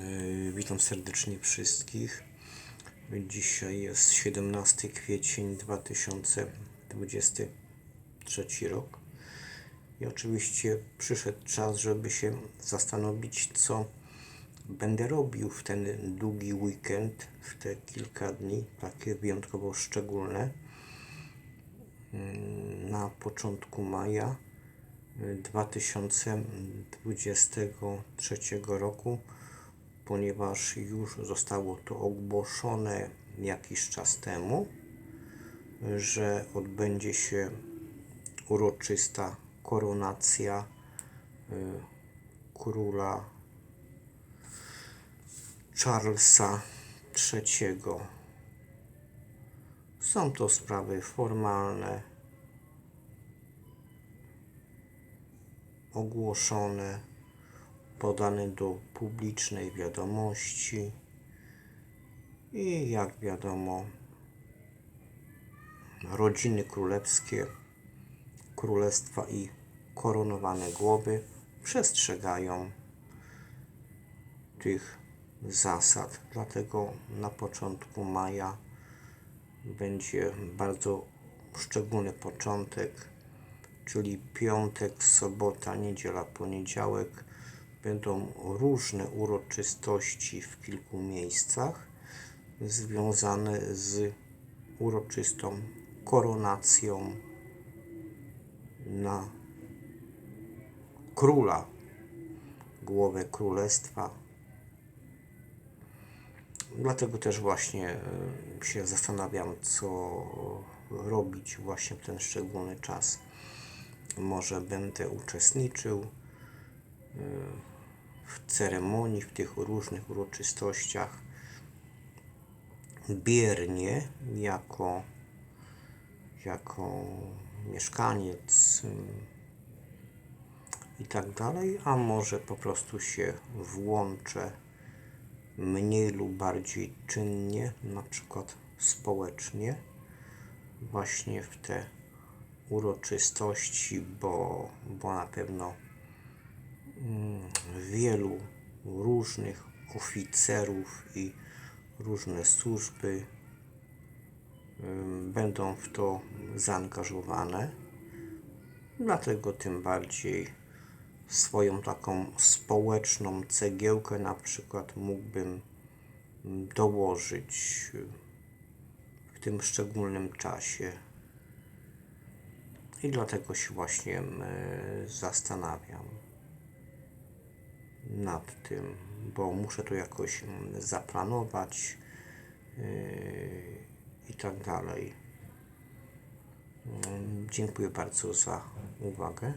Yy, Witam serdecznie wszystkich. Dzisiaj jest 17 kwiecień 2023 rok. I oczywiście przyszedł czas, żeby się zastanowić, co będę robił w ten długi weekend, w te kilka dni, takie wyjątkowo szczególne. Yy, Na początku maja 2023 roku, ponieważ już zostało to ogłoszone jakiś czas temu, że odbędzie się uroczysta koronacja y, króla Charlesa III. Są to sprawy formalne, ogłoszone, podane do publicznej wiadomości i jak wiadomo, rodziny królewskie, królestwa i koronowane głowy przestrzegają tych zasad. Dlatego na początku maja będzie bardzo szczególny początek czyli piątek, sobota, niedziela, poniedziałek. Będą różne uroczystości w kilku miejscach związane z uroczystą koronacją na króla, głowę królestwa. Dlatego też właśnie e, się zastanawiam, co robić właśnie w ten szczególny czas może będę uczestniczył y, w ceremonii, w tych różnych uroczystościach. Biernie jako, jako mieszkaniec y, i tak dalej, a może po prostu się włączę mniej lub bardziej czynnie, na przykład społecznie, właśnie w te uroczystości, bo, bo na pewno mm, wielu różnych oficerów i różne służby będą w to zaangażowane. Dlatego tym bardziej swoją taką społeczną cegiełkę na przykład mógłbym dołożyć w tym szczególnym czasie. I dlatego się właśnie zastanawiam nad tym, bo muszę to jakoś zaplanować e, i tak dalej. Dziękuję bardzo za uwagę.